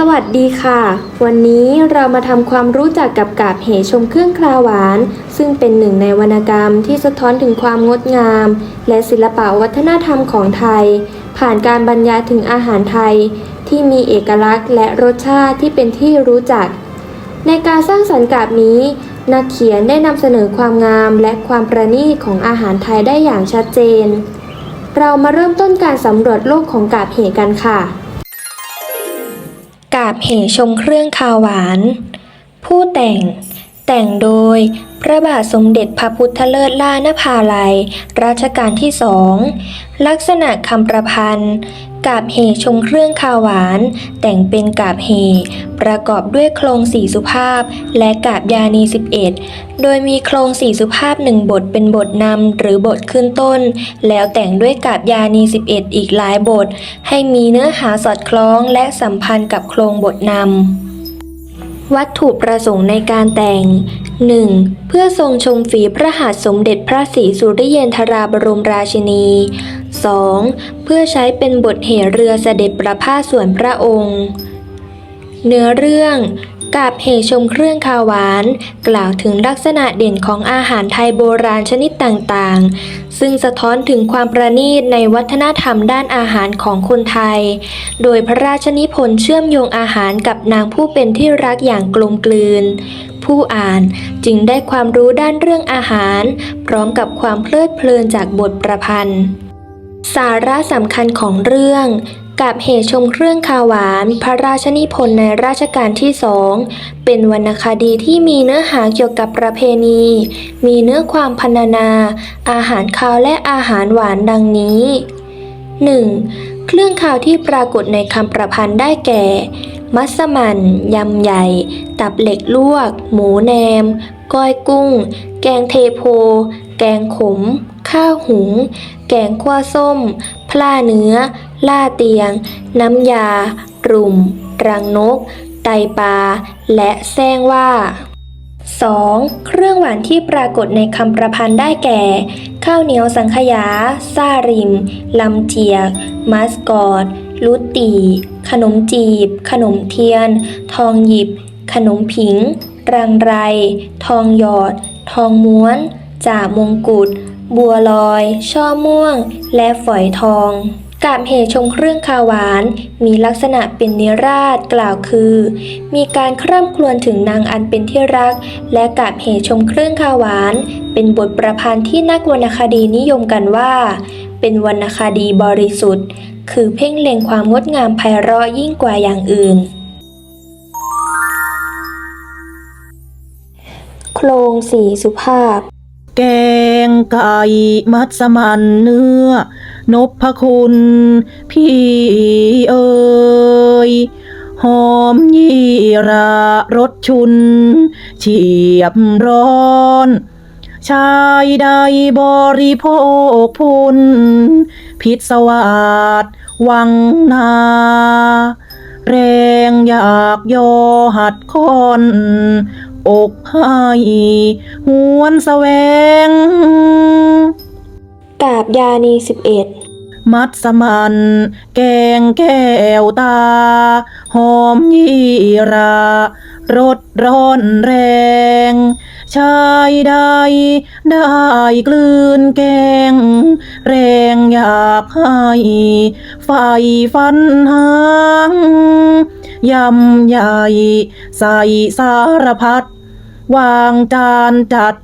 สวัสดีค่ะ วันนี้เรามาทำความรู้จักกับกาบเหชมเครื่องคราหวาน ซึ่งเป็นหนึ่งในวรรณกรรมที่สะท้อนถึงความงดงาม และศิลปะวัฒนธรรมของไทย ผ่านการบรรยายถึงอาหารไทย ที่มีเอกลักษณ์และรสชาติที่เป็นที่รู้จัก ในการสร้างสรรค์กาบนี้ นักเขียนได้นำเสนอความงามและความประณีตของอาหารไทยได้อย่างชัดเจน เรามาเริ่มต้นการสำรวจโลกของกาบเหกันค่ะาบเหชมเครื่องคาวหวาน ผู้แต่ง แต่งโดย พระบาทสมเด็จพระพุทธเลิศล่านภาลัย รัชกาลที่สอง ลักษณะคำประพันธ์ กาบเหชมเครื่องคาวหวาน แต่งเป็นกาบเหประกอบด้วยโครงสี่สุภาพ และกาบยานี 11 โดยมีโครงสี่สุภาพหนึ่งบทเป็นบทนำหรือบทขึ้นต้น แล้วแต่งด้วยกาบยานี 11 อีกหลายบท ให้มีเนื้อหาสอดคล้องและสัมพันธ์กับโครงบทนำวัตถุประสงค์ในการแต่ง 1. เพื่อทรงชมฝีพระหัตถ์สมเด็จพระศรีสุริเยนทราบรมราชินี 2. เพื่อใช้เป็นบทเหเรือเสด็จประพาสส่วนพระองค์ เนื้อเรื่องกาบเหชมเครื่องคาวหวาน กล่าวถึงลักษณะเด่นของอาหารไทยโบราณชนิดต่างๆ ซึ่งสะท้อนถึงความประณีตในวัฒนธรรมด้านอาหารของคนไทย โดยพระราชนิพนธ์เชื่อมโยงอาหารกับนางผู้เป็นที่รักอย่างกลมกลืน ผู้อ่านจึงได้ความรู้ด้านเรื่องอาหาร พร้อมกับความเพลิดเพลินจากบทประพันธ์ สาระสำคัญของเรื่องกับเหตุชมเครื่องคาวหวานพระราชนิพนธ์ในรัชกาลที่สองเป็นวรรณคดีที่มีเนื้อหาเกี่ยวกับประเพณี มีเนื้อความพรรณนา อาหารคาวและอาหารหวานดังนี้ 1. เครื่องคาวที่ปรากฏในคำประพันธ์ได้แก่ มัสมั่น ยำใหญ่ ตับเหล็กลวก หมูแหนม ก้อยกุ้ง แกงเทโพ แกงขม ข้าวหุง แกงขั่วส้ม พล่าเนื้อ ล่าเตียง น้ำยา รุม รังนก ไตปลา และแซงว่า 2. เครื่องหวานที่ปรากฏในคำประพันธ์ได้แก่ ข้าวเหนียวสังขยาซาริม ลำเจียก มัสกอตลุตตี ขนมจีบ ขนมเทียน ทองหยิบ ขนมผิง รังไร ทองหยอด ทองม้วน จ่ามงกุฎ บัวลอย ช่อม่วง และฝอยทองกาบเหชงเครื่องคาหวาน มีลักษณะเป็นนิราศกล่าวคือ มีการคร่ำครวญถึงนางอันเป็นที่รัก และกาบเหชมเครื่องคาหวาน เป็นบทประพันธ์ที่นักวรรณคดีนิยมกันว่า เป็นวรรณคดีบริสุทธิ์ คือเพ่งเล็งความงดงามไพเราะยิ่งกว่าอย่างอื่น โครงสีสุภาพ แกงไก่มัสมันเนื้อนพคุณ พี่เอ๋ยหอมยี่รารสชุนเฉียบร้อน ชายใดบริโภคพุนพิศวาสวังนา แรงอยากยอหัดคอนอกให้หวนแสวงกาบยานี11มัดสมัน แกงแก้วตา หอมยี่รา รสร้อนแรง ชายใดได้กลืนแกง แรงอยากให้ไฟฟันหางยำใหญ่ใส่สารพัดวางจานจัด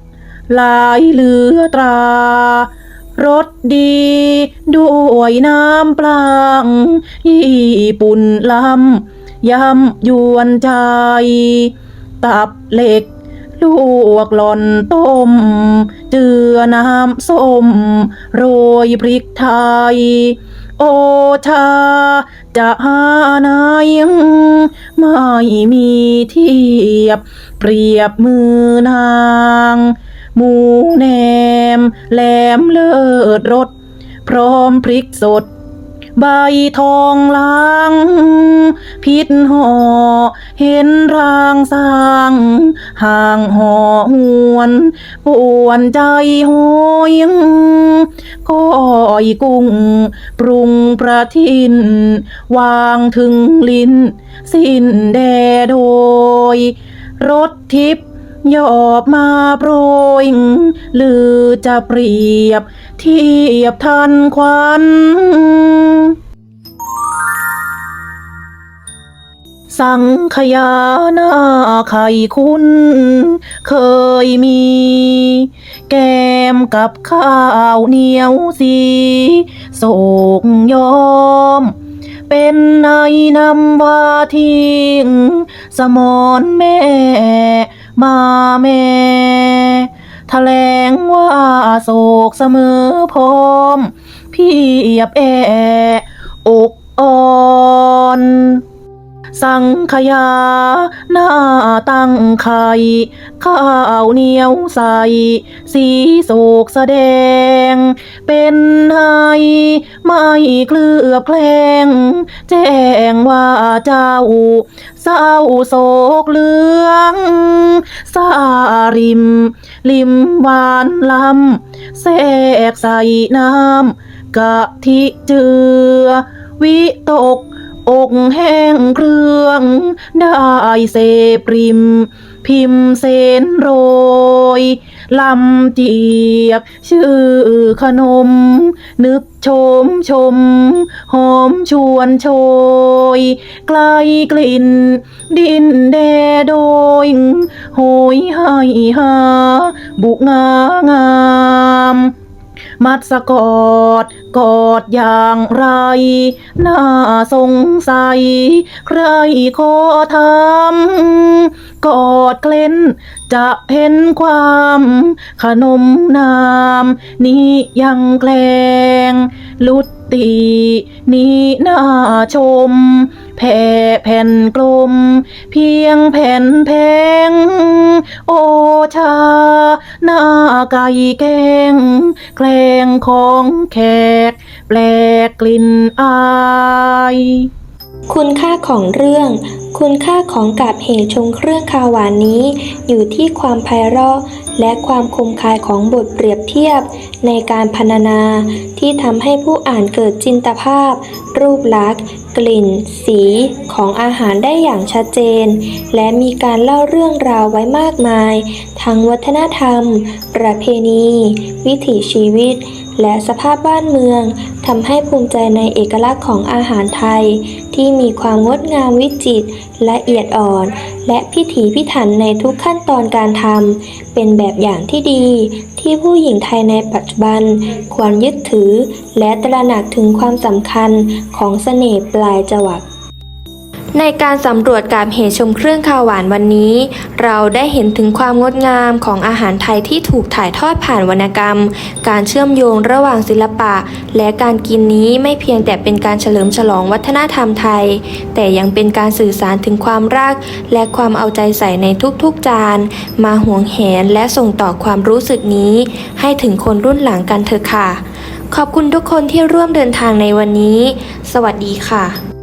ลายเหลือตรารสดี ด้วยน้ำปลางญี่ปุ่นลำยำยวนใจ ตับเหล็ก ลวกหล่อนต้ม เจือน้ำส้ม โรยพริกไทย โอชา จะหานายไม่มีเทียบ เปรียบมือนางหมูแนมแหลมเลิศรสพร้อมพริกสด ใบทองลัง พิษห่อเห็นรางสร้าง ห่างห่อหวนปวนใจโหยก้อยกุ้ง ปรุงประทิน วางถึงลิ้น สิ้นแดโดย รถทิพย์ ยอบมาโปรยหรือจะเปรียบเทียบทันควันสังขยาหน้าไข่คุณ เคยมี แกมกับข้าวเหนียวสีโศกยอม เป็นนายนำวาทิ้งสมอนแม่ มาแม่แถลงว่าโศกเสมอพร้อม พี่เอียบแบอกอ่อน สังขยา หน้าตั้งไข่ข้าวเหนียวใส สีโศกแสดง เป็นไห้ไม่เคลือบแคลง แจ้งว่าเจ้าเศร้าโศกเหลืองสาริม ลิมวานลำแทรกใส่น้ำกะทิเจือ วิตก อกแห้งเครื่อง ได้เสปริม พิมพ์เสนโรย ลำเจียบ ชื่อขนม นึกชมชม หอมชวนโชย ไกลกลิ่น ดินแดโดยโหยให้หา บุกงางาม มัดสะกอด กอดอย่างไร น่าสงสัย ใครขอทำกอดเคล้น จะเห็นความ ขนมนามนี้ยังแกล้งลุดตีนี้น่าชม ผ่แผ่นกลม เพียงแผ่นแพง โอชา หน้าไก่แกงแกล้งของแขก แปลกกลิ่นอาย คุณค่าของเรื่อง คุณค่าของกาบเหชงเครื่องคาหวานนี้ อยู่ที่ความไพเราะและความคมคายของบทเปรียบเทียบ ในการพรรณนา ที่ทำให้ผู้อ่านเกิดจินตภาพ รูปลักษณ์ กลิ่น สี ของอาหารได้อย่างชัดเจน และมีการเล่าเรื่องราวไว้มากมาย ทั้งวัฒนธรรม ประเพณี วิถีชีวิต และสภาพบ้านเมืองทำให้ภูมิใจในเอกลักษณ์ของอาหารไทย ที่มีความงดงามวิจิตรละเอียดอ่อน และพิถีพิถันในทุกขั้นตอนการทำเป็นแบบอย่างที่ดี ที่ผู้หญิงไทยในปัจจุบัน ควรยึดถือ และตระหนักถึงความสำคัญของเสน่ห์ปลายจวัก ในการสำรวจกาบเหชมเครื่องคาวหวานวันนี้ เราได้เห็นถึงความงดงามของอาหารไทยที่ถูกถ่ายทอดผ่านวรรณกรรม การเชื่อมโยงระหว่างศิลปะ และการกินนี้ไม่เพียงแต่เป็นการเฉลิมฉลองวัฒนธรรมไทย แต่ยังเป็นการสื่อสารถึงความรัก และความเอาใจใส่ในทุกๆจาน มาห่วงแหนและส่งต่อความรู้สึกนี้ ให้ถึงคนรุ่นหลังกันเถอะค่ะ ขอบคุณทุกคนที่ร่วมเดินทางในวันนี้ สวัสดีค่ะ